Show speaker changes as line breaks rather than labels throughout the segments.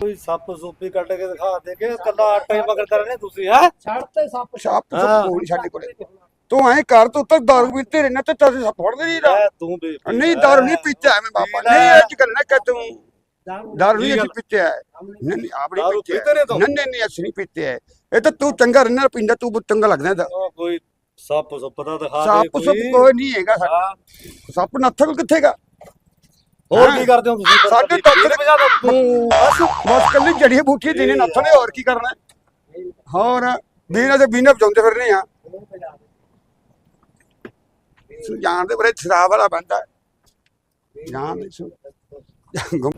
ਕੋਈ ਸੱਪ ਸੂਪੀ ਕੱਢ ਕੇ ਦਿਖਾ ਦੇ ਕੇ ਕੱਲਾ ਆਟਾ ਹੀ ਮਗਰ ਕਰਨੇ ਤੁਸੀਂ ਹੈ?
ਛੱਡ ਤੇ ਸੱਪ
ਸੱਪ
ਹਾਂ।
ਸੱਪ ਕੋਈ ਨੀ ਸਾਡੇ ਕੋਲੇ। ਤੂੰ ਐਂ ਕਰ ਤੂੰ ਤਾਂ ਦਾਰੂ ਪੀਤੇ ਰਹਿਣਾ ਤੇ ਤੇਰੇ ਸੱਪ ਫੜਦੇ ਨਹੀਂ ਰਾ
ਐ ਤੂੰ ਵੀ
ਨਹੀਂ ਦਾਰੂ ਨਹੀਂ ਪੀਤਾ ਐਵੇਂ ਬਾਬਾ। ਨਹੀਂ ਅੱਜ ਕੱਲ ਨਾ ਕਿ ਤੂੰ।
ਦਾਰੂ
ਨਹੀਂ ਅਸੀਂ
ਗੱਲ?
ਪੀਤੇ ਹੈ ਨਹੀਂ ਨਹੀਂ ਆਪਣੀ
ਦਾਰੂ
ਪੀਤੇ
ਪੀਤੇ ਨੇ ਤੂੰ?
ਨਹੀਂ ਨਹੀਂ ਨਹੀਂ ਅਸੀਂ ਨਹੀਂ ਪੀਤੇ ਹੈ ਇਹ ਤਾਂ ਤੂੰ ਚੰਗਾ ਰਹਿਣਾ ਪੀਂਦਾ ਤੂੰ ਬਹੁਤ ਚੰਗਾ ਲੱਗਦਾ ਇਹਦਾ।
ਉਹ ਕੋਈ ਸੱਪ ਸੁੱਪ ਦਾ ਦਿਖਾ ਦੇ
ਸੱਪ ਸੁੱਪ
ਕੋਈ।
ਕੋਈ ਨਹੀਂ ਹੈਗਾ ਸਾਡਾ।
ਹਾਂ।
ਸੱਪ ਨੱਥਲ ਕਿੱਥੇਗਾ
ਹੋਰ ਕੀ ਕਰਦੇ ਹੋ ਤੁਸੀਂ?
ਸਾਡੇ
ਪੀਰ ਵਜਾ ਦਿਓ।
ਤੂੰ ਬਸ ਬਸ ਕੱਲੀ ਜੜੀ ਬੂਟੀ ਦੇਣੇ ਨੱਥਲੇ ਹੋਰ ਕੀ ਕਰਨਾ? ਹੋਰ ਬਿਨਾਂ ਤੇ ਬਿਨਾਂ ਵਜਾਉਂਦੇ ਫਿਰਨੇ ਆ। ਜਾਣ ਦੇ ਬਰੇ ਸ਼ਰਾਬ ਵਾਲਾ ਬੰਦਾ। ਜਾਣ ਦੇ ਸੁ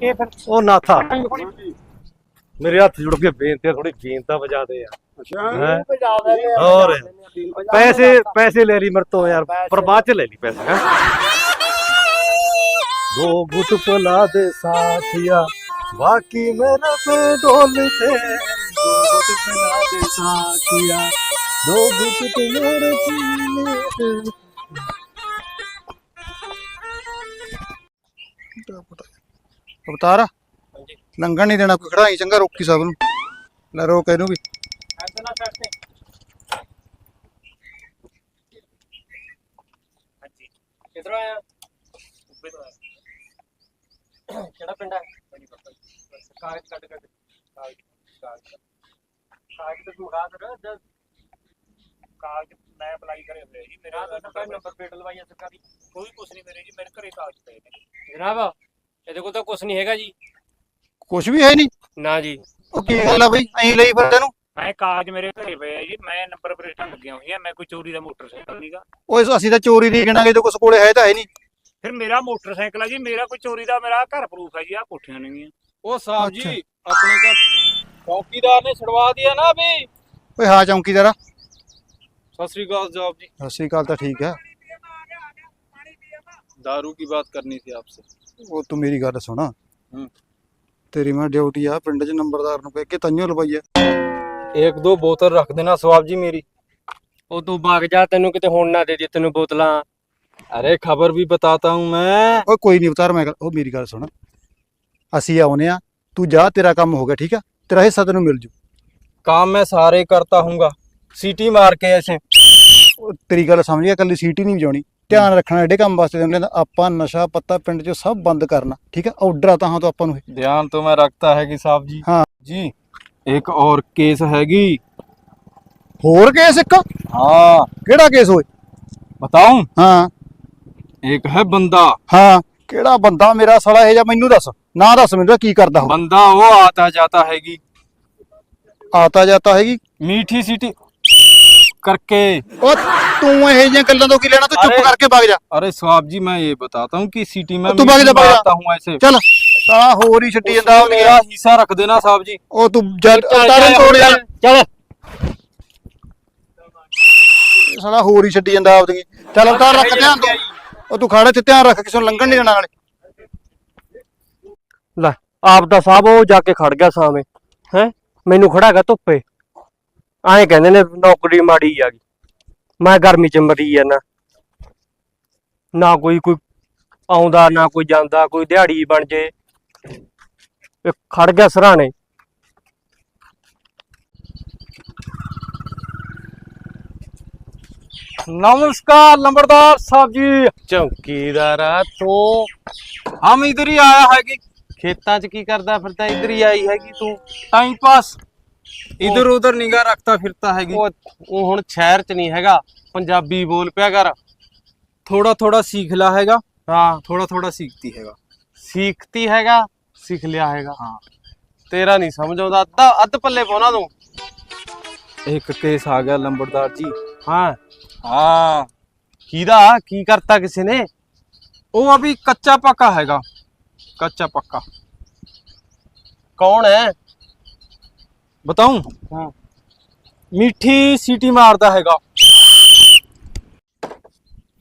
ਇਹ ਫਿਰ
ਉਹ ਨਾਥਾ। ਮੇਰੇ ਹੱਥ ਜੁੜ ਕੇ ਬੇਨਤੀ ਥੋੜੀ ਬੇਨਤਾ ਵਜਾ ਦੇ ਯਾਰ
ਅੱਛਾ।
ਦੇ
ਹੋਰ। ਪੈਸੇ ਪੈਸੇ ਲੈ ਲਈ ਮੇਰੇ ਤੋਂ ਯਾਰ ਪਰ ਬਾਅਦ ਚ ਲੈ ਲਈ ਪੈਸੇ ਹੈਂ। ਦੋ ਗੁੱਟ ਪਲਾ ਦੇ ਸਾਥੀਆ ਬਾਕੀ ਮੇਰਾ पे डोलते दो गुट पला दे साथिया दो गुट पे मेरे पीले
ਅਵਤਾਰ ਲੰਘਣ ਨਹੀਂ ਦੇਣਾ ਕੋਈ ਖੜਾਈ ਚੰਗਾ ਰੋਕੀ ਸਭ ਨੂੰ ਲੈ ਰੋਕ ਇਹਨੂੰ ਵੀ
ਐਸਾ ਛੱਡ ਤੇ ਹਾਂਜੀ ਕਿਧਰੋਂ ਆਇਆ ਉੱਬੇ ਤੋਂ ਆਇਆ ਕਿਹੜਾ ਪਿੰਡ ਹੈ ਕਾਗਜ਼ ਕੱਢ ਕੱਢ ਕਾਗਜ਼ ਕਾਗਜ਼। ਕਾਗਜ਼ ਤੇ ਤੂੰ ਰਾਤ ਕਰ ਜਦ
ਕਾਗਜ਼ ਮੈਂ ਅਪਲਾਈ ਕਰੇ ਹੋਏ ਜੀ ਮੇਰਾ
ਦਾ ਨੰਬਰ ਪਲੇਟ ਲਵਾਈ ਹੈ ਸਰਕਾਰੀ
ਕੋਈ ਕੁਛ ਨਹੀਂ ਮੇਰੇ ਜੀ ਮੇਰੇ ਘਰੇ ਕਾਗਜ਼ ਪਏ ਨੇ।
ਜਨਾਬ ਇਹਦੇ ਕੋਲ ਤਾਂ ਕੁਝ ਨਹੀਂ ਹੈਗਾ ਜੀ।
ਕੁਝ ਵੀ ਹੈ ਨਹੀਂ?
ਨਾ ਜੀ।
ਉਹ ਕੀ ਗੱਲ ਆ ਬਈ? ਐਂ ਲਈ ਫਿਰਦੇ ਨੂੰ?
ਐ ਕਾਗਜ਼ ਮੇਰੇ ਘਰੇ ਪਏ ਆ ਜੀ। ਮੈਂ ਨੰਬਰ ਪਲੇਟਾਂ ਲੱਗੀਆਂ ਹੋਈਆਂ। ਮੈਂ ਕੋਈ ਚੋਰੀ ਦਾ ਮੋਟਰਸਾਈਕਲ ਨਹੀਂਗਾ
ਓਏ ਅਸੀਂ ਤਾਂ ਚੋਰੀ ਦੀ ਗਿਣਾਂਗੇ। ਤੇ ਕੁਛ ਕੋਲੇ ਹੈ ਤਾਂ ਹੈ ਨਹੀਂ।
ਫਿਰ ਮੇਰਾ ਮੋਟਰਸਾਈਕਲ ਆ ਜੀ ਮੇਰਾ ਕੋਈ ਚੋਰੀ ਦਾ ਮੇਰਾ ਘਰ ਪ੍ਰੂਫ ਹੈ ਜੀ ਆ ਕੋਠੀਆਂ ਨੇਗੀਆਂ
ਉਹ ਸਾਹਿਬ
ਅੱਛਾ।
ਜੀ ਆਪਣੇ का चौकीदार ने छुड़वा दिया ना अभी
ਓਏ ਹਾਂ ਚੌਂਕੀਦਾਰਾ
सत श्रीकाल साहब जी
ਸਤਿ ਸ੍ਰੀ ਅਕਾਲ ਤਾਂ ਠੀਕ ਹੈ
दारू की बात करनी थी आपसे
ਉਹ ਤੂੰ ਮੇਰੀ ਗੱਲ ਸੁਣ
ਹੂੰ।
ਤੇਰੀ ਮੈਂ ਡਿਊਟੀ ਆ ਪਿੰਡ 'ਚ ਨੰਬਰਦਾਰ ਨੂੰ ਕਹਿ ਕੇ ਤੰਨਿਓ ਲਵਾਈ ਐ
एक दो बोतल रख देना साहब जी मेरी
ਉਹ ਤੂੰ ਵਗ ਜਾ ਤੈਨੂੰ ਕਿਤੇ ਹੁਣ ਨਾ ਦੇ ਦੇ ਤੈਨੂੰ ਬੋਤਲਾਂ
अरे खबर भी बताता हूँ मैं
ਓਏ ਕੋਈ ਨਹੀਂ ਉਤਾਰ ਮੈਂ ਗੱਲ- ਉਹ ਮੇਰੀ ਗੱਲ ਸੁਣ ਅਸੀਂ ਆਉਨੇ ਆ ਤੂੰ ਜਾ ਤੇਰਾ ਕੰਮ ਹੋ ਗਿਆ ਠੀਕ ਆ ਤੇਰਾ ਹਿੱਸਾ ਤੈਨੂੰ ਮਿਲ ਜੂ
काम मैं सारे करता हूँगा सीटी मार के ऐसे
ਉਹ ਤੇਰੀ ਗੱਲ ਸਮਝ ਗਿਆ ਕੱਲੀ ਸੀਟ ਹੀ ਨਹੀਂ ਵਜਾਉਣੀ ਧਿਆਨ ਰੱਖਣਾ ਐਡੇ ਕੰਮ ਵਾਸਤੇ ਤੈਨੂੰ ਕਹਿੰਦਾ ਆਪਾਂ ਨਸ਼ਾ ਪੱਤਾ ਪਿੰਡ 'ਚ ਸਭ ਬੰਦ ਕਰਨਾ ਠੀਕ ਆ ਆਰਡਰ ਆ ਤਾਂ ਹਾਂ ਤੋਂ ਆਪਾਂ ਨੂੰ ਇਹ।
ध्यान तो मैं रखता है कि साहब जी
हाँ।
जी एक और केस हैगी
ਹੋਰ ਕੇਸ ਇੱਕ
हाँ
ਕਿਹੜਾ ਕੇਸ ਹੋਏ
बताऊं
ਹਾਂ
एक है बंदा
ਹਾਂ ਕਿਹੜਾ ਬੰਦਾ ਮੇਰਾ ਸਾਲਾ ਇਹ ਜਾਂ ਮੈਨੂੰ ਦੱਸ ਨਾ ਦੱਸ ਮੈਨੂੰ ਕੀ ਕਰਦਾ ਹੋ
बंदा वो आता जाता हैगी
ਆਤਾ ਜਾਤਾ ਹੈਗੀ
मीठी सीटी करके
ਉਹ ਤੂੰ ਇਹ ਜਿਹੀਆਂ ਗੱਲਾਂ ਤੋਂ ਕੀ ਲੈਣਾ ਤੂੰ ਚੁੱਪ
अरे-
ਕਰਕੇ ਵਗ ਜਾ
अरे साहब जी मैं ये बताता हूँ कि सिटी में
तू भाग जा,
मीठी
भाग जा।
मारता हूँ ऐसे
ਚੱਲ ਤਾਂ ਹੋਰ ਹੀ ਛੱਡੀ ਜਾਂਦਾ
उसमें मेरा हिस्सा रख देना साहब जी
ਉਹ ਤੂੰ ਜਦ ਉਤਾਰਨ ਤੋੜ ਯਾਰ
ਚੱਲ
ਸਾਲਾ ਹੋਰ ਹੀ ਛੱਡੀ ਜਾਂਦਾ ਆਪਦੀ ਚੱਲ ਉਤਾਰ ਰੱਖ ਧਿਆਨ ਤੂੰ ਉਹ ਤੂੰ ਖਾੜੇ ਤੇ ਧਿਆਨ ਰੱਖ, ਕਿਸੇ ਨੂੰ ਲੰਘਣ ਨਹੀਂ ਦੇਣਾ ਨਾਲੇ।
ਲੈ, ਆਪ ਦਾ ਸਾਹਿਬ ਉਹ ਜਾ ਕੇ ਖੜ ਗਿਆ ਸਾਵੇਂ, ਹੈ? ਮੈਨੂੰ ਖੜਾਗਾ ਧੁੱਪੇ। ਐਂ ਕਹਿੰਦੇ ਨੇ ਨੌਕਰੀ ਮਾੜੀ ਆ ਗਈ। ਮੈਂ ਗਰਮੀ ਚ ਮਰੀ ਜਾਂਦਾ। ਨਾ ਕੋਈ ਕੋਈ ਆਉਂਦਾ, ਨਾ ਕੋਈ ਜਾਂਦਾ, ਕੋਈ ਦਿਹਾੜੀ ਬਣ ਜੇ। ਇਹ ਖੜ ਗਿਆ ਸਰਾਣੇ।
नमस्कार नंबरदार साहब जी
ਚੌਕੀਦਾਰਾ ਤੂੰ
हम इधर ही आया है कि
ਖੇਤਾਂ ਚ ਕੀ ਕਰਦਾ ਫਿਰਦਾ ਇੱਧਰ ਹੀ ਆਈ ਹੈਗੀ ਤੂੰ
टाइम पास इधर उधर निगाह रखता फिरता है कि
ਉਹ ਉਹ ਹੁਣ ਸ਼ਹਿਰ ਚ ਨਹੀਂ ਹੈਗਾ ਪੰਜਾਬੀ ਬੋਲ ਪਿਆ ਕਰ
थोड़ा थोड़ा सीख ला हैगा
ਹਾਂ
थोड़ा थोड़ा सीखती हैगा
ਸਿੱਖਤੀ ਹੈਗਾ ਸਿੱਖ ਲਿਆ ਹੈਗਾ
ਹਾਂ।
ਤੇਰਾ ਨਹੀਂ ਸਮਝ ਆਉਂਦਾ ਅੱਧਾ ਅੱਧ ਪੱਲੇ ਪਾਉਣਾ ਤੂੰ
एक केस आ गया लंबरदार जी
ਹਾਂ
ਹਾਂ।
ਕਿਹਦਾ ਕੀ ਕਰਤਾ ਕਿਸੇ ਨੇ?
ਉਹ ਆ ਵੀ ਕੱਚਾ ਪੱਕਾ ਹੈਗਾ। ਕੱਚਾ ਪੱਕਾ।
ਕੌਣ ਹੈ? ਬਤਾਉ
ਮਿੱਠੀ ਸੀਟੀ ਮਾਰਦਾ ਹੈਗਾ।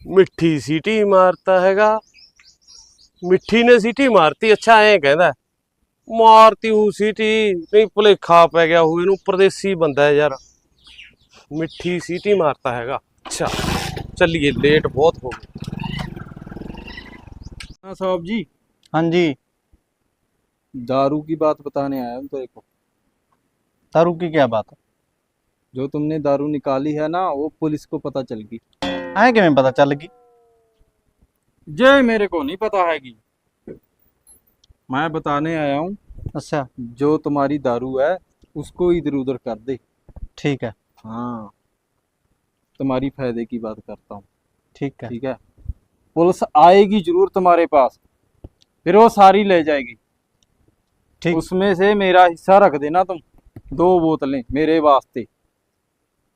ਮਿੱਠੀ ਸੀਟੀ ਮਾਰਦਾ ਹੈਗਾ। ਮਿੱਠੀ ਨੇ ਸੀਟੀ ਮਾਰਤੀ। ਅੱਛਾ ਐਂ ਕਹਿੰਦਾ। ਮਾਰਤੀ ਉਹ ਸੀਟੀ। ਨਹੀਂ ਭੁਲੇਖਾ ਪੈ ਗਿਆ ਉਹ ਇਹਨੂੰ ਪਰਦੇਸੀ ਬੰਦਾ ਹੈ ਯਾਰ। ਮਿੱਠੀ ਸੀਟੀ ਮਾਰਦਾ ਹੈਗਾ। अच्छा। चलिए लेट बहुत हो गया।
हाँ, साहब जी।
हाँ जी।
दारू की बात बताने आया हूँ तो एक
दारू की क्या बात है?
जो तुमने दारू निकाली है ना वो पुलिस को पता चल गई।
है कि मैं पता चल
गई? जय मेरे को नहीं पता है कि। मैं बताने आया हूँ
अच्छा।
जो तुम्हारी दारू है उसको इधर उधर कर दे।
ठीक है।
हाँ। तुम्हारी फायदे की बात करता हूँ
ठीक है
ठीक है पुलिस आएगी जरूर तुम्हारे पास फिर वो सारी ले जाएगी
ठीक
उसमें से मेरा हिस्सा रख देना तुम दो बोतलें मेरे वास्ते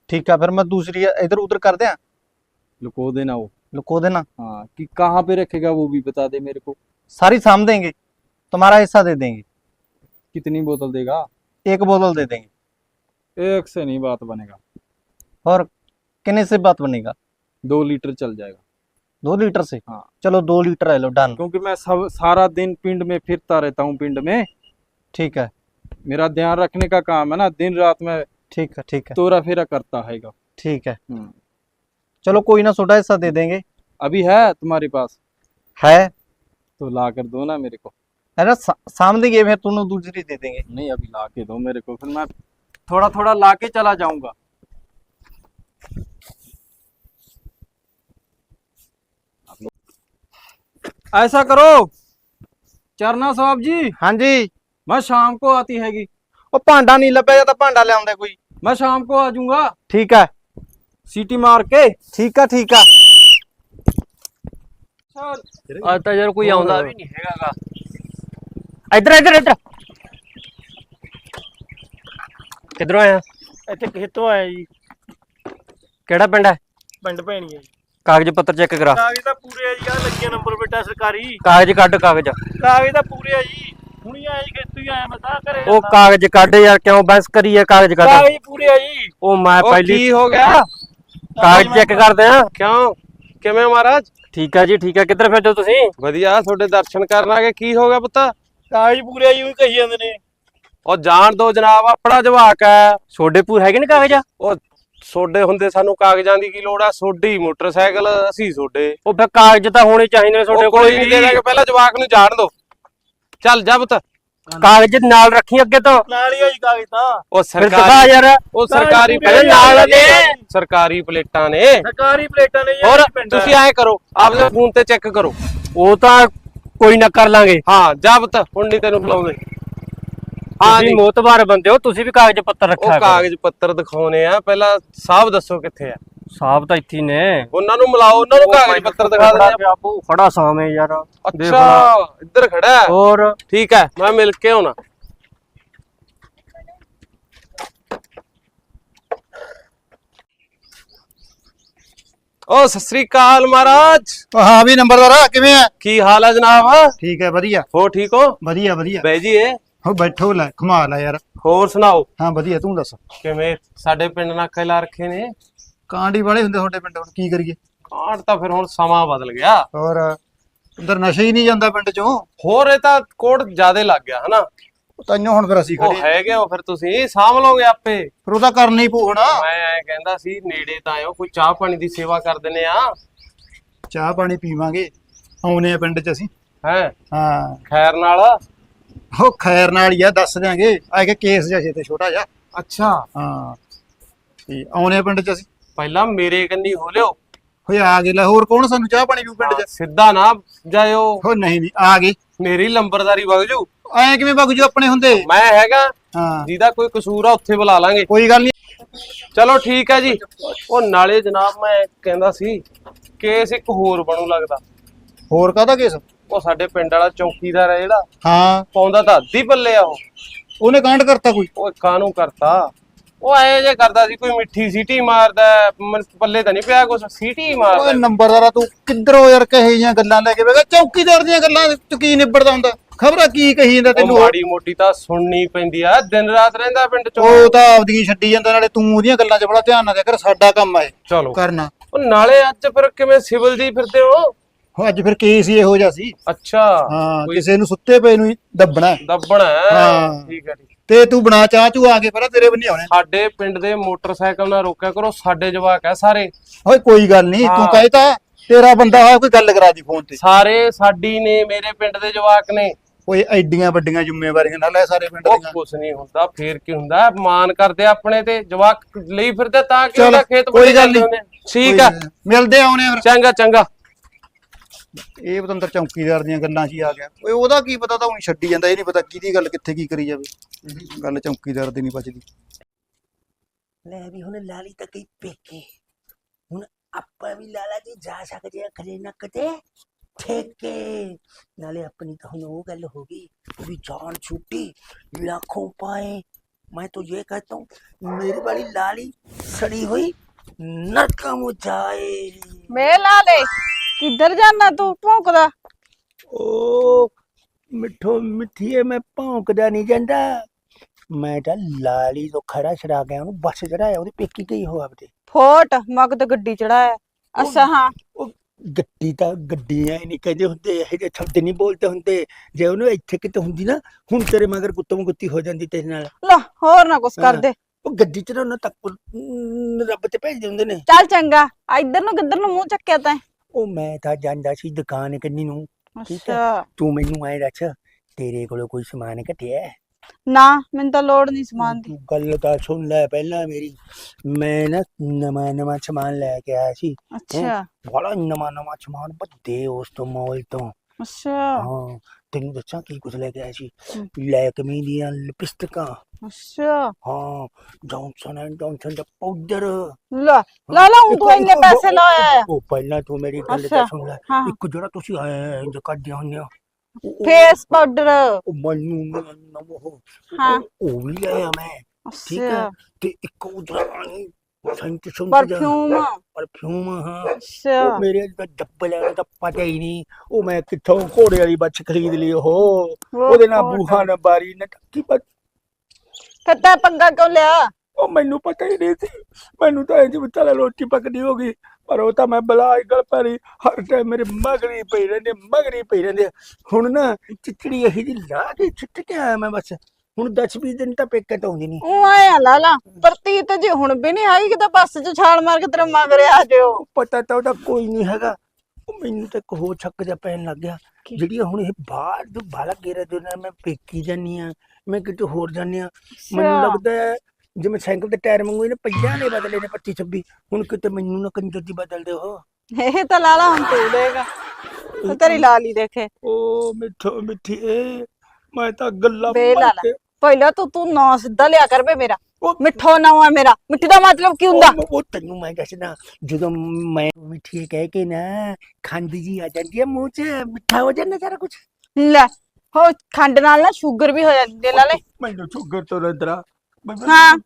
ठीक है फिर मैं दूसरी इधर उधर कर दिया
लुको देना वो
लुको देना
हाँ कि कहाँ पे रखेगा वो भी बता दे मेरे को
सारी साम देंगे तुम्हारा हिस्सा दे देंगे
कितनी बोतल देगा
एक बोतल दे देंगे
एक से नहीं बात बनेगा
और कितने से बात बनेगा?
दो लीटर चल जाएगा।
दो लीटर से?
हाँ।
चलो दो लीटर ले लो डन।
क्योंकि मैं सब सारा दिन पिंड में फिरता रहता हूँ पिंड में।
ठीक है।
मेरा ध्यान रखने का काम है ना दिन रात में
ठीक है ठीक है।
तोरा फेरा करता है
ठीक है।
हम्म।
चलो कोई ना छोटा हिस्सा दे देंगे।
अभी है तुम्हारे पास?
है।
तो ला कर दो ना मेरे को।
अरे सा, साम देंगे फिर तुम दूसरी दे देंगे।
नहीं अभी ला के दो मेरे को। फिर मैं थोड़ा थोड़ा ला के चला जाऊँगा। ऐसा करो चरना साहब जी
हाँ जी
मैं शाम को आती हैगी
ਉਹ ਭਾਂਡਾ ਨਹੀਂ ਲੱਭਿਆ ਜਾਂ ਤਾਂ ਭਾਂਡਾ ਲਿਆਉਂਦੇ ਕੋਈ
मैं शाम को आ जाऊंगा
ਠੀਕ ਹੈ
सीटी मार के
ਠੀਕ ਆ ਠੀਕ ਆ
ਅੱਜ ਤਾਂ ਯਾਰ ਕੋਈ ਆਉਂਦਾ ਵੀ ਨਹੀਂ ਹੈਗਾਗਾ ਇੱਧਰ ਇੱਧਰ ਇੱਧਰ ਕਿੱਧਰੋਂ ਆਇਆ
ਇੱਥੇ ਖੇਤੋਂ ਆਇਆ ਜੀ
ਕਿਹੜਾ ਪਿੰਡ ਹੈ
ਪਿੰਡ ਭੈਣੀ ਹੈ ਜੀ
ਕਾਗਜ਼ ਪੱਤਰ ਚੈੱਕ ਕਰਾ।
ਕਾਗਜ਼ ਤਾਂ ਪੂਰੇ ਆ ਜੀ ਆ ਲੱਗਿਆ ਨੰਬਰ ਪਲੇਟਾਂ ਸਰਕਾਰੀ।
ਕਾਗਜ਼ ਕੱਢ ਕਾਗਜ਼।
ਕਾਗਜ਼ ਤਾਂ ਪੂਰੇ ਆ ਜੀ। ਹੁਣੀ ਆਇਆ ਜੀ ਖੇਤੋਂ ਆਇਆ ਮੈਂ ਤਾਂ ਘਰੇ
ਉਹ ਕਾਗਜ਼ ਕੱਢ ਯਾਰ ਕਿਉਂ ਬਸ ਕਰੀ ਆ ਕਾਗਜ਼ ਕੱਢ?
ਕਾਗਜ਼ ਪੂਰੇ ਆ ਜੀ।
ਉਹ ਮੈਂ ਪਹਿਲੀ
ਕੀ ਹੋ ਗਿਆ?
ਕਾਗਜ਼ ਚੈੱਕ ਕਰਦੇ ਆ।
ਕਿਉਂ? ਕਿਵੇਂ ਮਹਾਰਾਜ?
ਠੀਕ ਆ ਜੀ ਠੀਕ ਆ। ਕਿੱਧਰ ਫਿਰਦੇ ਹੋ ਤੁਸੀਂ?
ਵਧੀਆ ਤੁਹਾਡੇ ਦਰਸ਼ਨ ਕਰਨ ਆ ਗਏ। ਕੀ ਹੋ ਗਿਆ ਪੁੱਤ?
ਕਾਗਜ਼ ਪੂਰੇ ਆ ਜੀ ਉਹੀ ਕਹੀ ਜਾਂਦੇ ਨੇ।
ਉਹ ਜਾਣ ਦੋ ਜਨਾਬ ਆਪਣਾ ਜਵਾਕ ਹੈ।
ਛੋਡੇ ਪੂਰ ਹੈਗੇ ਨੇ ਕਾਗਜ਼?
ਉਹ ਸੋਡੇ ਹੁੰਦੇ ਸਾਨੂੰ ਕਾਗਜ਼ਾਂ ਦੀ ਕੀ ਲੋੜ ਆ? ਸੋਡੀ ਮੋਟਰਸਾਈਕਲ ਅਸੀਂ ਸੋਡੇ।
ਉਹ ਫਿਰ ਕਾਗਜ਼ ਤਾਂ ਹੋਣੇ ਚਾਹੀਦੇ ਨੇ ਕੋਲ
ਕੋਈ ਨਹੀਂ ਦੇ ਦਾਂਗੇ ਪਹਿਲਾਂ ਜਵਾਕ ਨੂੰ ਜਾਣ ਦੋ। ਚੱਲ ਜਾ ਪੁੱਤ।
ਕਾਗਜ਼ ਨਾਲ ਰੱਖੀ ਅੱਗੇ ਤੋਂ।
ਨਾਲ ਹੀ ਆ ਜੀ ਕਾਗਜ਼ ਤਾਂ।
ਉਹ ਸਰਕਾਰੀ
ਯਾਰ।
ਉਹ ਸਰਕਾਰੀ
ਪਲੇਟਾਂ
ਪਲੇਟਾਂ
ਨਾਲ
ਨੇ। ਸਰਕਾਰੀ ਪਲੇਟਾਂ ਨੇ।
ਸਰਕਾਰੀ ਪਲੇਟਾਂ ਨੇ
ਹੋਰ ਤੁਸੀਂ ਐਂ ਕਰੋ ਆਪਦੇ ਫੋਨ ਤੇ ਚੈੱਕ ਕਰੋ।
ਉਹ ਤਾਂ ਕੋਈ ਨਾ ਕਰ ਲਾਂਗੇ।
ਹਾਂ ਜਾ ਪੁੱਤ ਹੁਣ ਨਹੀਂ ਤੈਨੂੰ ਬੁਲਾਉਂਦੇ।
ਤੁਸੀਂ
ਜੀ
ਮੋਤਬਾਰ ਬੰਦੇ ਹੋ ਤੁਸੀਂ ਵੀ ਕਾਗਜ਼ ਪੱਤਰ
ਉਹ
ਰੱਖਿਆ ਕਰੋ।
ਕਾਗਜ਼ ਪੱਤਰ ਦਿਖਾਉਣੇ ਆ ਪਹਿਲਾਂ ਸਾਹਬ ਦੱਸੋ ਕਿੱਥੇ ਆ।
ਸਾਹਬ ਤਾਂ ਇੱਥੇ ਨੇ।
ਉਹਨਾਂ ਨੂੰ ਮਿਲਾਓ ਉਹਨਾਂ ਨੂੰ ਕਾਗਜ਼ ਪੱਤਰ ਦਿਖਾ ਦਿੰਦੇ ਆ।
ਆਪੂ ਖੜਾ ਸਾਵੇਂ ਯਾਰ।
ਅੱਛਾ। ਇੱਧਰ ਖੜਾ ਹੈ।
ਹੋਰ?
ਠੀਕ ਹੈ ਮੈਂ ਮਿਲ ਕੇ ਆਉਣਾ। ਓ ਸਤਿ ਸ੍ਰੀ ਅਕਾਲ ਮਹਾਰਾਜ।
ਹਾਂ ਵੀ ਨੰਬਰਦਾਰ ਕਿਵੇਂ ਆ
ਕੀ ਹਾਲ ਹੈ ਜਨਾਬ?
ਠੀਕ ਹੈ ਵਧੀਆ।
ਹੋ ਠੀਕ ਹੋ?
ਵਧੀਆ ਵਧੀਆ।
ਬੈ ਜੀ ਇਹ
ਹੋ ਬੈਠੋ ਲੈ ਘੁਮਾ ਲੈ ਯਾਰ।
ਹੋਰ ਸੁਣਾਓ?
ਹਾਂ ਵਧੀਆ ਤੂੰ ਦੱਸ?
ਕਿਵੇਂ? ਸਾਡੇ ਪਿੰਡ ਨਾਕੇ ਲਾ ਰੱਖੇ ਨੇ।
ਕਾਂਡੀ ਵਾਲੇ ਹੁੰਦੇ ਤੁਹਾਡੇ ਪਿੰਡ ਹੁਣ ਕੀ ਕਰੀਏ?
ਕਾਂਡ ਤਾਂ ਫਿਰ ਹੁਣ ਸਮਾਂ ਬਦਲ ਗਿਆ।
ਹੋਰ ਉਧਰ ਨਸ਼ਾ ਹੀ ਨਹੀਂ ਜਾਂਦਾ ਪਿੰਡ ਚੋਂ।
ਹੋਰ ਇਹ ਤਾਂ ਕੋਡ ਜ਼ਿਆਦੇ ਲੱਗ ਗਿਆ ਹਨਾ?
ਤਾਈਓ ਹੁਣ ਫਿਰ ਅਸੀਂ
ਉਹ
ਖੜੇ
ਹੈਗੇ ਹੋ ਫਿਰ ਤੁਸੀਂ ਸਾਂਭ ਲਓਗੇ ਆਪੇ।
ਫਿਰ ਉਹਦਾ ਕਰਨਾ ਪਊ ਹੁਣ।
ਮੈਂ ਐ ਕਹਿੰਦਾ ਸੀ ਨੇੜੇ ਤਾਂ ਆਇਓ ਕੋਈ ਚਾਹ ਪਾਣੀ ਦੀ ਸੇਵਾ ਕਰ ਦਿੰਨੇ ਆ
ਚਾਹ ਪਾਣੀ ਪੀਵਾਂਗੇ। ਆਉਨੇ ਆ ਪਿੰਡ ਚ ਅਸੀਂ।
ਹੈ?
ਹਾਂ।
ਖੈਰ ਨਾਲ।
ਉਹ ਖੈਰ ਨਾਲ ਹੀ ਆ ਦੱਸ ਦਿਆਂਗੇ। ਆ ਕੇ ਕੇਸ ਜਿਹਾ ਸੀ ਤੇ ਛੋਟਾ ਜਿਹਾ।
ਅੱਛਾ।
ਹਾਂ। ਤੇ ਆਉਨੇ ਆ ਪਿੰਡ ਚ ਅਸੀਂ।
ਪਹਿਲਾਂ ਮੇਰੇ ਕੰਨੀ ਹੋ ਲਿਓ।
ਹੋਏ ਆ ਗਏ ਲੈ ਹੋਰ ਕੌਣ ਸਾਨੂੰ ਚਾਹ ਪਾਣੀ ਪੀਊ ਪਿੰਡ ਚ?
ਸਿੱਧਾ ਨਾ ਜਾਇਓ।
ਹੋ ਨਹੀਂ ਨਹੀਂ ਆ ਗਏ।
ਮੇਰੀ ਲੰਬਰਦਾਰੀ ਵਗ ਜੂ।
ਐ ਕਿਵੇਂ ਬਗ ਜੋ ਆਪਣੇ ਹੁੰਦੇ?
ਮੈਂ ਹੈਗਾ।
ਹਾਂ।
ਜਿਹਦਾ ਕੋਈ ਕਸੂਰ ਆ ਉੱਥੇ ਬੁਲਾ ਲਾਂਗੇ।
ਕੋਈ ਗੱਲ ਨਹੀਂ।
ਚਲੋ ਠੀਕ ਹੈ ਜੀ। ਉਹ ਨਾਲੇ ਜਨਾਬ ਮੈਂ ਕਹਿੰਦਾ ਸੀ ਕੇਸ ਇੱਕ ਹੋਰ ਬਣੂ ਲੱਗਦਾ।
ਹੋਰ ਕਾਹਦਾ ਕੇਸ?
ਉਹ ਸਾਡੇ ਪਿੰਡ ਵਾਲਾ ਚੌਕੀਦਾਰ ਹੈ ਜਿਹੜਾ
ਹਾਂ।
ਪਾਉਂਦਾ ਤਾਂ ਅੱਧੀ ਪੱਲੇ ਆ ਉਹ।
ਉਹਨੇ ਕਾਂਡ ਕਰਤਾ ਕੋਈ?
ਉਹ ਕਾਹਨੂੰ ਕਰਤਾ? ਉਹ ਐ ਜੇ ਕਰਦਾ ਸੀ ਕੋਈ ਮਿੱਠੀ ਸੀਟੀ ਮਾਰਦਾ ਮੈਨੂੰ ਪੱਲੇ ਤਾਂ ਨਹੀਂ ਪਿਆ ਕੁਛ ਸੀਟੀ ਹੀ
ਓਏ
ਮਾਰਦਾ
ਨੰਬਰਦਾਰਾ ਤੂੰ ਕਿੱਧਰੋਂ ਯਾਰ ਕਹੇ ਜੀਆਂ ਗੱਲਾਂ ਲੈ ਕੇ ਬੈਗਾ ਚੌਕੀਦਾਰ ਦੀਆਂ ਗੱਲਾਂ ਚ ਕੀ ਨਿਬੜਦਾ ਹੁੰਦਾ? ਖਬਰਾਂ ਕੀ ਕਹੀ ਜਾਂਦਾ ਤੈਨੂੰ?
ਮਾੜੀ ਮੋਟੀ ਤਾਂ ਸੁਣਨੀ ਪੈਂਦੀ ਆ। ਦਿਨ ਰਾਤ ਰਹਿੰਦਾ ਪਿੰਡ ਚ।
ਉਹ ਤਾਂ ਆਪਦੀਆਂ ਛੱਡੀ ਜਾਂਦਾ ਨਾਲੇ ਤੂੰ ਉਹਦੀਆਂ ਗੱਲਾਂ 'ਚ ਬੜਾ ਧਿਆਨ ਨਾ ਦਿਆ ਕਰ ਸਾਡਾ ਕੰਮ ਆ ਇਹ।
ਚਲੋ।
ਕਰਨਾ।
ਉਹ ਨਾਲੇ ਅੱਜ ਫਿਰ ਕਿਵੇਂ ਸਿਵਲ ਜੀ ਫਿਰਦੇ ਹੋ?
ਅੱਜ ਫਿਰ ਕੇਸ ਹੀ ਇਹੋ ਜਿਹਾ ਸੀ
ਅੱਛਾ
ਹਾਂ
ਕੋਈ
ਕਿਸੇ ਨੂੰ ਸੁੱਤੇ ਪਏ ਨੂੰ ਹੀ ਦੱਬਣਾ।
ਦੱਬਣਾ ਹੈ।
ਹਾਂ।
ਠੀਕ ਹੈ ਠੀਕ
ਤੇ ਤੂੰ ਬਣਾ ਚਾਹ ਚੂ ਆ ਕੇ ਪਹਿਲਾਂ ਤੇਰੇ ਬੰਨੀ ਆਉਣੇ
ਸਾਡੇ ਪਿੰਡ ਦੇ ਮੋਟਰਸਾਈਕਲ ਨਾ ਰੋਕਿਆ ਕਰੋ ਸਾਡੇ ਜਵਾਕ ਹੈ ਸਾਰੇ
ਓਏ ਕੋਈ ਗੱਲ ਨਹੀਂ ਤੂੰ
ਹਾਂ।
ਕਹੇ ਤਾਂ ਤੇਰਾ ਬੰਦਾ ਹੋਇਆ ਕੋਈ ਗੱਲ ਕਰਾ ਦੀ ਫੋਨ ਤੇ
ਸਾਰੇ ਸਾਡੀ ਨੇ ਮੇਰੇ ਪਿੰਡ ਦੇ ਜਵਾਕ ਨੇ
ਓਏ ਐਡੀਆਂ ਵੱਡੀਆਂ ਜ਼ਿੰਮੇਵਾਰੀਆਂ ਨਾਲ ਲੈ ਸਾਰੇ ਪਿੰਡ
ਉਹ
ਦੀਆਂ
ਕੁਛ ਨਹੀਂ ਹੁੰਦਾ ਫੇਰ ਕੀ ਹੁੰਦਾ ਮਾਨ ਕਰਦੇ ਆ ਆਪਣੇ ਤੇ ਜਵਾਕ ਲਈ ਫਿਰਦੇ ਤਾਂ ਕਿ
ਚੱਲ,
ਉਹਦਾ ਖੇਤ
ਕੋਈ ਗੱਲ
ਜਾਂਦੇ
ਨੀ।
ਹੁੰਦੇ ਆ। ਠੀਕ ਆ
ਕੋਈ ਨੀ, ਮਿਲਦੇ ਆਉਣੇ ਆ ਫਿਰ
ਚੰਗਾ ਚੰਗਾ
ਇਹ ਬਤੰਦਰ ਚੌਂਕੀਦਾਰ ਦੀਆਂ ਗੱਲਾਂ 'ਚ ਹੀ ਆ ਗਿਆ ਓਏ ਉਹਦਾ ਕੀ ਪਤਾ ਤਾਂ ਉਹੀ ਛੱਡੀ ਜਾਂਦਾ ਇਹ ਨਹੀਂ ਪਤਾ ਕਿਹਦੀ ਗੱਲ ਕਿੱਥੇ ਕੀ ਕਰੀ ਜਾਵੇ ਗੱਲ ਚੌਂਕੀਦਾਰ ਦੀ ਨਹੀਂ ਬਚਦੀ
ਲੈ ਵੀ ਹੁਣ ਲਾਲੀ ਤਾਂ ਗਈ ਪੇਕੇ ਹੁਣ ਆਪਾਂ ਵੀ ਲਾਲਾ ਜੀ ਜਾ ਸਕਦੇ ਆ ਖਰੇ ਨਾ ਕਦੇ ਠੇਕੇ ਨਾਲੇ ਆਪਣੀ ਤਾਂ ਹੁਣ ਉਹ ਗੱਲ ਹੋ ਗਈ ਵੀ ਜਾਨ ਛੁੱਟੀ लाखों पाए मैं तो ये कहता हूँ मेरी वाली लाली सड़ी हुई नरक में जाए
ਵੇ ਲਾਲੇ ਕਿੱਧਰ ਜਾਂਦਾ ਤੂੰ? ਭੌਂਕਦਾ।
ਉਹ ਮਿੱਠੋ ਮਿੱਠੀਏ ਮੈਂ ਭੌਂਕਦਾ ਨਹੀਂ ਜਾਂਦਾ। ਮੈਂ ਤਾਂ ਲਾਲੀ ਤੋਂ ਖੜਾ ਛੜਾ ਗਿਆ ਉਹਨੂੰ ਬੱਸ ਚੜਾਇਆ ਉਹਦੀ ਪੇਕੀ ਗਈ ਹੋ ਆਪਦੇ।
ਫੋਟ ਮਗ ਗੱਡੀ ਚੜਾਇਆ। ਅਸਾ ਹਾਂ।
ਗੱਡੀ ਤਾਂ ਗੱਡੀਆਂ ਹੀ ਨਹੀਂ ਕਹਿੰਦੇ ਹੁੰਦੇ ਇਹ ਜਿਹੇ ਸ਼ਬਦ ਨਹੀਂ ਬੋਲਦੇ ਹੁੰਦੇ। ਜੇ ਉਹਨੂੰ ਇੱਥੇ ਕਿਤੇ ਹੁੰਦੀ ਨਾ ਹੁਣ ਤੇਰੇ ਮਗਰ ਗੁੱਤਮ ਗੁੱਤੀ ਹੋ ਜਾਂਦੀ ਤੇਰੇ ਨਾਲ।
ਲਾ ਹੋਰ ਨਾ ਕੁਛ ਕਰਦੇ।
ਉਹ ਗੱਡੀ 'ਚ ਨਾ ਤੱਕ ਰੱਬ ਤੇ ਭੇਜਦੇ ਹੁੰਦੇ ਨੇ।
ਚੱਲ ਚੰਗਾ ਆ ਇੱਧਰ ਨੂੰ ਕਿੱਧਰ ਨੂੰ ਮੂੰਹ ਚੱਕਿਆ ਤੈਂ?
ਉਹ ਮੈਂ ਤਾਂ ਜਾਂਦਾ ਸੀ ਦੁਕਾਨ ਕੰਨੀ ਨੂੰ ਠੀਕ ਹੈ।
ਅੱਛਾ।
ਤੂੰ ਮੈਨੂੰ ਐ ਦੱਸ ਤੇਰੇ ਕੋਲ ਕੋਈ ਸਮਾਨ ਘਟਿਆ ਹੈ?
ਨਾ ਮੈਨੂੰ ਤਾਂ ਲੋੜ ਨਹੀਂ ਸਮਾਨ ਦੀ।
ਗੱਲ ਤਾਂ ਸੁਣ ਲੈ ਪਹਿਲਾਂ ਮੇਰੀ। ਮੈਂ ਨਾ ਨਵਾਂ ਨਵਾਂ ਸਮਾਨ ਲੈ ਕੇ ਆਇਆ ਸੀ
ਅੱਛਾ।
ਬੜਾ ਨਵਾਂ ਨਵਾਂ ਸਮਾਨ ਵੱਡੇ ਉਸ ਤੋਂ ਮਾਲ ਤੋਂ।
ਅੱਛਾ।
ਹਾਂ ਤੈਨੂੰ ਦੱਸਾਂ ਕੀ ਕੁਝ ਲੈ ਕੇ ਆਇਆ ਸੀ। ਲੈਕਮੀ ਦੀਆਂ ਲਿਪਸਟਿਕਾਂ।
ਅੱਛਾ।
ਹਾਂ ਜੌਨਸਨ ਐਂਡ ਜੌਨਸਨ ਦਾ ਪਾਊਡਰ
ਲਾ ਲਾ ਲਾ ਹੁਣ ਤੂੰ ਇੰਨੇ ਪੈਸੇ ਲਾਇਆ
ਉਹ ਪਹਿਲਾਂ ਤੂੰ ਮੇਰੀ ਗੱਲ ਤਾਂ ਸੁਣ ਲੈ। ਇੱਕ ਜਿਹੜਾ ਤੁਸੀਂ ਆਏ ਇੰਜ ਕੱਢਦੇ ਹੁੰਦੇ ਹੋ ਉਹ- ਉਹ-
ਫੇਸ ਪਾਊਡਰ
ਉਹ ਮੈਨੂੰ ਮੈਨੂੰ ਉਹ
ਹਾਂ।
ਉਹ- ਉਹ ਵੀ ਲਿਆਇਆ ਮੈਂ। ਠੀਕ ਹੈ? ਤੇ ਇੱਕ ਉਧਰ ਆਈ ਸੈਂਟ ਸੁੰਟ
ਪਰਫਿਊਮ?
ਪਰਫਿਊਮ ਹਾਂ।
ਅੱਛਾ।
ਮੇਰੇ ਤਾਂ ਡੱਬੇ ਲੈਣ ਦਾ ਪਤਾ ਹੀ ਨਹੀਂ। ਉਹ ਮੈਂ ਕਿੱਥੋਂ ਘੋੜੇ ਵਾਲੀ ਬੱਚ ਖਰੀਦ ਲਈ ਉਹ ਉਹਦੇ ਨਾਲ। ਬੂਹਾ ਨਾ ਬਾਰੀ ਨਾ ਟੱਕੀ ਬੱਚ
ਤੈਂ ਪੰਗਾ ਕਿਉਂ ਲਿਆ?
ਉਹ ਮੈਨੂੰ ਪਤਾ ਹੀ ਨਹੀਂ ਸੀ। ਮੈਨੂੰ ਤਾਂ ਇੰਜ ਵਿਚਾਰਾ ਰੋਟੀ ਪੱਕਦੀ ਹੋ ਗਈ। ਪਰ ਉਹ ਤਾਂ ਮੈਂ ਬਲਾ ਗੱਲ ਪੈਰੀ ਹਰ ਟਾਈਮ ਮੇਰੇ ਮਗਰੀ ਪਈ ਰਹਿੰਦੇ ਮਗਰੀ ਪਈ ਰਹਿੰਦੇ। ਹੁਣ ਨਾ ਚਿਚੜੀ ਇਹੀ ਜੀ ਲਾ ਕੇ ਛੁੱਟ ਕੇ ਆਇਆ ਮੈਂ ਬਸ। ਹੁਣ 10 20 ਦਿਨ ਤਾਂ ਪੇਕੇ ਤੋਂ ਆਉਂਦੀ ਨਹੀਂ
ਉਹ ਆਇਆ ਲਾ ਲਾ। ਪ੍ਰਤੀਤ ਜੇ ਹੁਣ ਵੀ ਨਹੀਂ ਆਈ ਕਿਤੇ ਬੱਸ 'ਚ ਛਾਲ ਮਾਰ ਕੇ ਤੇਰੇ ਮਗਰ ਆ ਜਿਓ
ਪਤਾ ਤਾਂ ਉਹਦਾ ਕੋਈ ਨਹੀਂ ਹੈਗਾ। ਉਹ ਮੈਨੂੰ ਤਾਂ ਇੱਕ ਹੋਰ ਛੱਕ ਜਿਹਾ ਪੈਣ ਲੱਗ ਗਿਆ।
ਕੀ?
ਜਿਹੜੀ ਹੁਣ ਇਹ ਬਾਹਰ ਤੋਂ ਬਾਲਾ ਗੇਰਾ ਦੇ ਨਾਲ ਮੈਂ ਪੇਕੀ ਜਾਨੀ ਆ ਮੈਂ ਕਿਤੇ ਹੋਰ ਜਾਨੀ ਆ। ਮੈਨੂੰ
ਅੱਛਾ।
ਲੱਗਦਾ ਹੈ ਜਿਵੇਂ ਸਾਈਕਲ ਦੇ ਟਾਇਰ ਵਾਂਗੂ ਇਹਨੇ ਪਈਆਂ ਨੇ ਬਦਲੇ ਨੇ 25 26 ਹੁਣ ਕਿਤੇ ਮੈਨੂੰ ਨਾ ਕੰਜਰ ਦੀ ਬਦਲਦੇ ਹੋ
ਇਹ ਤਾਂ ਲਾਲਾ ਹੁਣ ਤੂੰ ਦੇਗਾ ਤੇਰੀ ਲਾਲੀ ਦੇਖੇ।
ਓ ਮਿੱਠੋ ਮਿੱਠੀਏ ਮੈਂ ਤਾਂ ਗੱਲਾਂ
ਬੇ
ਮਾਰ
ਲਾਲਾ।
ਕੇ-
ਪਹਿਲਾਂ ਤੂੰ ਤੂੰ ਨਾਂ ਸਿੱਧਾ ਲਿਆ ਕਰ ਵੇ ਮੇਰਾ। ਮਿੱਠੋ ਨਾਂ ਆ ਮੇਰਾ। ਮਿੱਠੀ ਦਾ ਮਤਲਬ ਕੀ ਹੁੰਦਾ?
ਉਹ- ਤੈਨੂੰ ਮੈਂ ਦੱਸਦਾ ਜਦੋਂ ਮੈਂ ਮਿੱਠੀਏ ਕਹਿ ਕੇ ਨਾ ਖੰਡ ਜੀ ਆ ਜਾਂਦੀ ਹੈ ਮੂੰਹ 'ਚ ਮਿੱਠਾ ਹੋ ਜਾਂਦਾ ਸਾਰਾ ਕੁਝ
ਲੈ ਹੋ ਖੰਡ ਨਾਲ ਨਾ ਸ਼ੂਗਰ ਵੀ ਹੋ ਜਾਂਦੀ ਹੈ ਲਾਲੇ
ਮੈਨੂੰ ਸ਼ੂਗਰ ਤੋਂ ਰੰਦਰਾ
ਹਾਂ।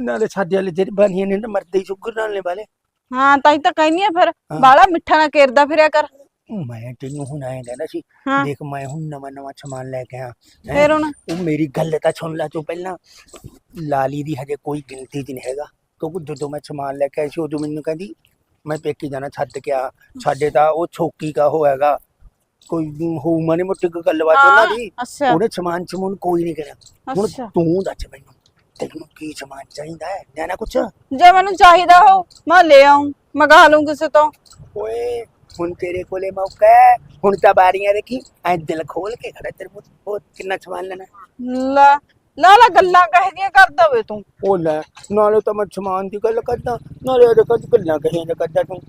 ਨਾਲੇ ਸਾਡੇ ਵਾਲੇ ਜਿਹੜੇ ਬਾਨੀਆਂ ਨੇ ਨਾ ਮਰਦੇ ਹੀ ਸ਼ੂਗਰ ਨਾਲ ਨੇ ਵਾਲੇ।
ਹਾਂ ਤਾਂ ਹੀ ਤਾਂ ਕਹਿੰਦੀ ਆ ਫਿਰ।
ਹਾਂ।
ਬਾਲਾ ਮਿੱਠਾ ਨਾ ਕੇਰਦਾ ਫਿਰਿਆ ਕਰ।
ਮੈਂ ਤੈਨੂੰ ਹੁਣ ਆਇਆ ਕਹਿੰਦਾ ਸੀ
ਹਾਂ।
ਦੇਖ ਮੈਂ ਹੁਣ ਨਵਾਂ ਨਵਾਂ ਸਮਾਨ ਲੈ ਕੇ ਆ
ਫਿਰ ਹੁਣ?
ਉਹ ਮੇਰੀ ਗੱਲ ਤਾਂ ਸੁਣ ਲੈ ਤੂੰ ਪਹਿਲਾਂ। ਲਾਲੀ ਦੀ ਹਜੇ ਕੋਈ ਗਿਣਤੀ 'ਚ ਨਹੀਂ ਹੈਗਾ। ਕਿਉਂਕਿ ਜਦੋਂ ਮੈਂ ਸਮਾਨ ਲੈ ਕੇ ਆਈ ਸੀ ਉਦੋਂ ਮੈਨੂੰ ਕਹਿੰਦੀ ਮੈਂ ਪੇਕੀ ਜਾਣਾ ਛੱਡ ਕੇ ਆ। ਸਾਡੇ ਤਾਂ ਉਹ ਛੋਕੀ ਕਾ ਹੋਏਗਾ ਕੋਈ ਹੋਊ ਮਾਨੀ ਮੋਟੀ ਕੋਈ ਗੱਲਬਾਤ ਉਹਨਾਂ ਦੀ।
ਅੱਛਾ।
ਉਹਨੇ ਸਮਾਨ ਸਮੂਨ ਕੋਈ ਨਹੀਂ ਕਰਿਆ। ਹੁਣ
ਅੱਛਾ।
ਤੂੰ ਦੱਸ ਮੈਨੂੰ ਤੈਨੂੰ ਕੀ ਸਮਾਨ ਚਾਹੀਦਾ ਹੈ? ਲੈਣਾ ਕੁਛ।
ਜੇ ਮੈਨੂੰ ਚਾਹੀਦਾ ਹੋ ਮੈਂ ਲੈ ਆਉਂ ਮੰਗਾ ਲੂੰ ਕਿਸੇ ਤੋਂ।
ਓਏ ਹੁਣ ਤੇਰੇ ਕੋਲੇ ਮੌਕਾ ਹੈ। ਹੁਣ ਤਾਂ ਬਾਰੀਆਂ ਦੇਖੀ ਐ ਦਿਲ ਖੋਲ ਕੇ ਖੜਾ ਤੇਰੇ ਮੂੰਹ ਉਹ ਕਿੰਨਾ ਸਮਾਨ ਲੈਣਾ?
ਲਾ ਲਾ ਲਾ ਗੱਲਾਂ ਕਹਿ ਦੀਆਂ ਕਰਦਾ ਵੇ ਤੂੰ।
ਉਹ ਲੈ ਨਾਲੇ ਤਾਂ ਮੈਂ ਸਮਾਨ ਦੀ ਗੱਲ ਕਰਦਾ। ਨਾਲੇ ਉਹਦੇ ਕੋਲ ਗੱਲਾਂ ਕਹੀਆਂ ਨੇ ਕਰਦਾ ਤੂੰ।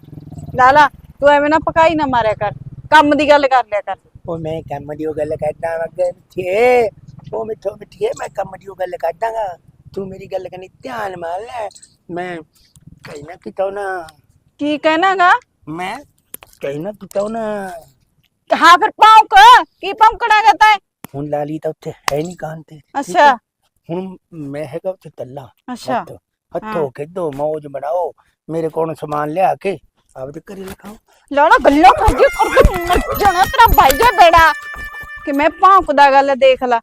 ਲਾਲਾ ਤੂੰ ਐਵੇਂ ਨਾ ਪਕਾਈ ਨਾ ਮਾਰਿਆ ਕਰ। ਕੰਮ ਦੀ ਗੱਲ ਕਰ ਲਿਆ ਕਰ।
ਉਹ ਮੈਂ ਕੰਮ ਦੀ ਉਹ ਗੱਲ ਕਰਦਾ ਵਗੇ ਮਿੱਠੇ। ਉਹ ਮਿੱਠੋ ਮਿੱਠੀਏ ਮੈਂ ਕੰਮ ਦੀ ਉਹ ਗੱਲ ਕਰਦਾਗਾ ਤੂੰ ਮੇਰੀ ਗੱਲ ਕਰਨੀ ਧਿਆਨ ਮਾਰ ਲੈ। ਮੈਂ ਕਹਿਣਾ ਕਿਤੋਂ ਨਾ।
ਕੀ ਕਹਿਣਾਗਾ
ਮੈਂ ਕਹਿਣਾ ਕਿਤੋਂ ਨਾ
ਹਾਂ ਫਿਰ ਭੌਂਕ ਕੀ ਭੌਂਕਣਾਗਾ ਤੈਂ
ਹੁਣ ਲਾਲੀ ਤਾਂ ਉੱਥੇ ਹੈ ਨਹੀਂ ਕਾਨ ਤੇ ਠੀਕ
ਅੱਛਾ?
ਹੁਣ ਮੈਂ ਹੈਗਾ ਉੱਥੇ ਤੱਲਾ
ਅੱਛਾ
ਹੱਥ ਹੱਥੋਂ ਖੇਡੋ ਮੌਜ ਬਣਾਓ ਮੇਰੇ ਕੋਲ ਸਮਾਨ ਲਿਆ ਕੇ ਆਪਦੇ ਘਰੇ ਲਿਖਾਓ
ਲਾਲਾ ਗੱਲਾਂ ਕਰਦੀ ਕਰਦੀ ਮਰ ਜਾਣਾ ਤੇਰਾ ਭਾਈ ਜਾ ਬੇੜਾ ਕਿ ਮੈਂ ਭੌਂਕਦਾ ਗੱਲ ਦੇਖ ਲਾ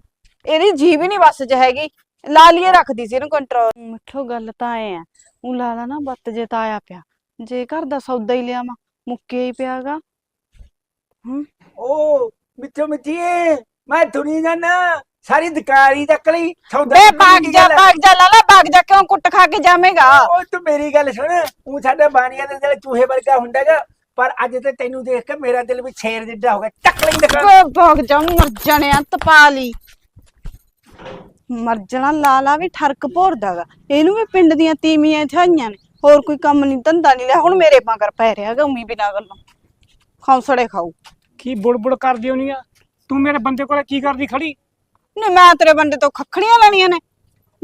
ਇਹਦੀ ਜੀਭ ਹੀ ਨਹੀਂ ਵੱਸ ਚ ਹੈਗੀ ਲਾਲੀਏ ਰੱਖਦੀ ਸੀ ਇਹਨੂੰ ਕੰਟਰੋਲ ਮਿੱਠੋ ਗੱਲ ਤਾਂ ਐ ਆ ਉਹ ਲਾਲਾ ਨਾ ਬੱਤ ਜੇ ਤਾਂ ਆਇਆ ਪਿਆ ਜੇ ਘਰ ਦਾ ਸੌਦਾ ਹੀ ਲਿਆਵਾਂ ਮੁੱਕੇ ਹੀ ਪਿਆਗਾ।
ਓ ਮਿੱਠੋ ਮਿੱਠੀਏ ਮੈਂ ਦੁਨੀ ਜਾਨਾ ਸਾਰੀ ਦੁਕਾਨੀ ਤੱਕ ਲਈ ਸੌਦਾ
ਬੇ ਭਾਗ ਜਾ
ਹੈ।
ਭਾਗ ਜਾ ਲਾਲਾ ਭਾਗ ਜਾ ਕਿਉਂ ਕੁੱਟ ਖਾ ਕੇ ਜਾਵੇਂਗਾ?
ਉਹ ਤੂੰ ਮੇਰੀ ਗੱਲ ਸੁਣ ਉਹ ਸਾਡਾ ਬਾਣੀਆਂ ਦੇ ਦਿਲ ਚੂਹੇ ਵਰਗਾ ਹੁੰਦਾਗਾ ਪਰ ਅੱਜ ਤੇ ਤੈਨੂੰ ਦੇਖ ਕੇ ਮੇਰਾ ਦਿਲ ਵੀ ਛੇਰ ਜਿੱਡਾ ਹੋ ਗਿਆ ਚੱਕ ਲਈ ਦਿਖਾ
ਵੇ ਭਗ ਜਾ ਮਰ ਜਾਣਿਆ ਤਪਾ ਲਈ। ਮਰ ਜਾਣਾ ਲਾਲਾ ਵੀ ਠਰਕ ਭੋਰਦਾਗਾ ਇਹਨੂੰ ਵੀ ਪਿੰਡ ਦੀਆਂ ਤੀਮੀਆਂ ਥਾਈਆਂ ਨੇ। ਹੋਰ ਕੋਈ ਕੰਮ ਨਹੀਂ ਧੰਦਾ ਨਹੀਂ ਲਿਆ। ਹੁਣ ਮੇਰੇ ਮਗਰ ਪੈ ਰਿਹਾ ਗਾ ਉਮੀ ਬਿਨਾ ਗੱਲੋਂ। ਖੌਂਸੜੇ ਖਾਊ
ਕੀ ਬੁੜਬੁੜ ਕਰਦੀ ਹੋਣੀ ਆ? ਤੂੰ ਮੇਰੇ ਬੰਦੇ ਕੋਲੇ ਕੀ ਕਰਦੀ ਖੜੀ?
ਨਹੀਂ ਮੈਂ ਤੇਰੇ ਬੰਦੇ ਤੋਂ ਖੱਖੜੀਆਂ ਲੈਣੀਆਂ ਨੇ।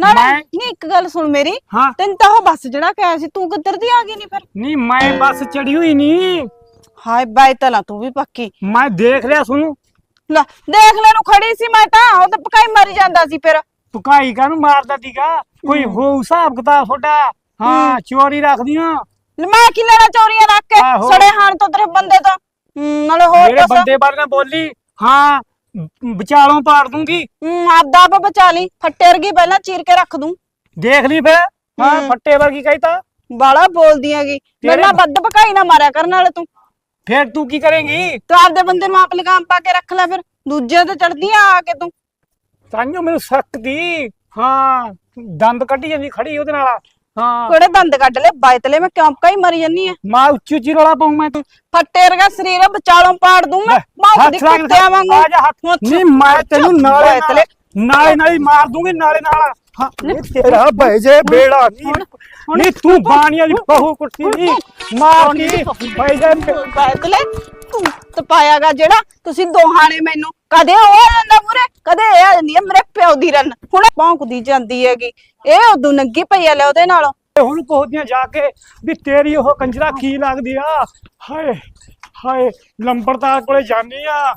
ਨਾ ਨਾ
ਮੈਂ-
ਨਹੀਂ ਇੱਕ ਗੱਲ ਸੁਣ ਮੇਰੀ।
ਹਾਂ।
ਤੈਨੂੰ ਤਾਂ ਉਹ ਬੱਸ ਜਿਹੜਾ ਕਿਹਾ ਸੀ ਤੂੰ ਕਿੱਧਰ ਦੀ ਆ ਗਈ ਨਹੀਂ ਫਿਰ?
ਨਹੀਂ ਮੈਂ ਬੱਸ ਚੜੀ ਹੋਈ ਨਹੀਂ
ਹਾਏ ਬਾਈ ਤਲਾ ਤੂੰ ਵੀ ਪੱਕੀ।
ਮੈਂ ਦੇਖ ਲਿਆ ਸੁਣੂ
ਲੈ ਦੇਖ ਲੈ ਨੂੰ ਖੜੀ ਸੀ ਮੈਂ ਤਾਂ। ਉਹ ਤਾਂ ਪਕਾਈ ਮਰ ਜਾਂਦਾ ਸੀ ਫਿਰ।
ਪੁਕਾਈ ਕਾਨੂੰ ਮਾਰਦਾ ਦੀਗਾ ਕੋਈ ਹੋ। ਹਿਸਾਬ ਕਿਤਾਬ ਤੁਹਾਡਾ। ਹਾਂ ਚੋਰੀ ਰੱਖਦੀਆਂ
ਮੈਂ ਕੀ ਲੈਣਾ ਚੋਰੀਆਂ ਰੱਖ ਕੇ?
ਆਹੋ।
ਸੜੇ ਹਾਣ ਤੋਂ ਤੇਰੇ ਬੰਦੇ ਤੋਂ। ਹੂੰ, ਨਾਲੇ ਹੋਰ
ਮੇਰੇ
ਦੱਸ।
ਬੰਦੇ ਬਾਰੇ ਨਾ ਬੋਲੀ ਹਾਂ ਵਿਚਾਲੋਂ ਪਾੜ ਦੂੰਗੀ।
ਹੂੰ, ਆਦਾ ਆਪ ਬਚਾ ਲਈ। ਫੱਟੇ ਵਰਗੀ ਪਹਿਲਾਂ ਚੀਰ ਕੇ ਰੱਖ ਦੂੰ।
ਦੇਖ ਲਈ ਫੇ ਹਾਂ
ਹੂੰ।
ਫੱਟੇ ਵਰਗੀ ਕਹਿਤਾ
ਬਾਲਾ ਬੋਲਦੀ ਹੈਗੀ। ਮੇਰੇ ਨਾਲ ਵੱਧ ਪਕਾਈ ਨਾ ਮਾਰਿਆ ਕਰਨ ਵਾਲੇ ਤੂੰ।
ਫੇਰ ਤੂੰ ਕੀ ਕਰੇਂਗੀ?
ਤੂੰ ਆਪਦੇ ਬੰਦੇ ਨੂੰ ਆਪ ਲਗਾਮ ਪਾ ਕੇ ਰੱਖ ਲੈ ਫਿਰ। ਦੂਜੇ ਤੇ ਚੜਦੀ ਆ ਆ ਕੇ ਤੂੰ।
ਤਾਂਿਓ ਮੈਨੂੰ ਸ਼ੱਕ ਦੀ। ਹਾਂ ਦੰਦ ਕੱਢੀ ਜਾਂਦੀ ਖੜੀ ਉਹਦੇ ਨਾਲ। ਹਾਂ।
ਕੋੜੇ ਦੰਦ ਕੱਢ ਲੈ ਬਾਇਤਲੇ ਮੈਂ ਕਿਉਂ ਪਕਾਈ ਮਰੀ ਜੰਨੀ ਆ?
ਮਾਂ ਉੱਚੀ ਉੱਚੀ ਰੌਲਾ ਪਾਉਂ ਮੈਂ ਤੂੰ।
ਫੱਟੇ ਵਰਗਾ ਸਰੀਰ ਵਿਚਾਲੋਂ ਪਾੜ ਦੂੰ ਮੈਂ। ਮਾਂ ਦੀ ਕੁੱਤਿਆਂ ਵਾਂਗੂ
ਆ ਜਾ ਹੱਥ। ਨਹੀਂ ਮੈਂ ਤੈਨੂੰ ਨਾਲੇ
ਬਾਇਤਲੇ
ਨਾਲੇ ਨਾਲ ਹੀ ਮਾਰ ਦੂੰਗੀ ਨਾਲੇ ਨਾਲ। ਹਾਂ ਤੇਰਾ ਭੈ ਜੇ ਬੇੜਾ ਨਹੀਂ। ਨਹੀਂ ਤੂੰ ਬਾਣੀਆਂ ਦੀ ਬਹੂ ਕੁੱਟੀ ਨਹੀਂ। ਮਾਰ ਦੀ ਭੈ ਜੇ।
ਬਾਇਤਲੇ ਤੂੰ ਤਪਾਇਆਗਾ ਜਿਹੜਾ ਤੁਸੀਂ ਦੋਹਾਂ ਨੇ ਮੈਨੂੰ ਕਦੇ ਉਹ ਆ ਜਾਂਦਾ ਮੂਰੇ ਕਦੇ ਇਹ ਆ ਜਾਂਦੀ ਹੈ ਮੇਰੇ ਪਿਓ ਦੀ ਰਨ ਹੁਣ ਭੌਂਕਦੀ ਜਾਂਦੀ ਹੈਗੀ। ਇਹ ਉਦੋਂ ਨੰਗੀ ਪਈ ਆ ਲੈ ਉਹਦੇ ਨਾਲੋਂ।
ਹੁਣ ਕੋਹਦੀਆਂ ਜਾ ਕੇ ਵੀ ਤੇਰੀ ਉਹ ਕੰਜਰਾ ਕੀ ਲੱਗਦੀ ਆ? ਹਾਏ ਹਾਏ, ਲੰਬੜਦਾਰ ਕੋਲੇ ਜਾਨੀ ਆ।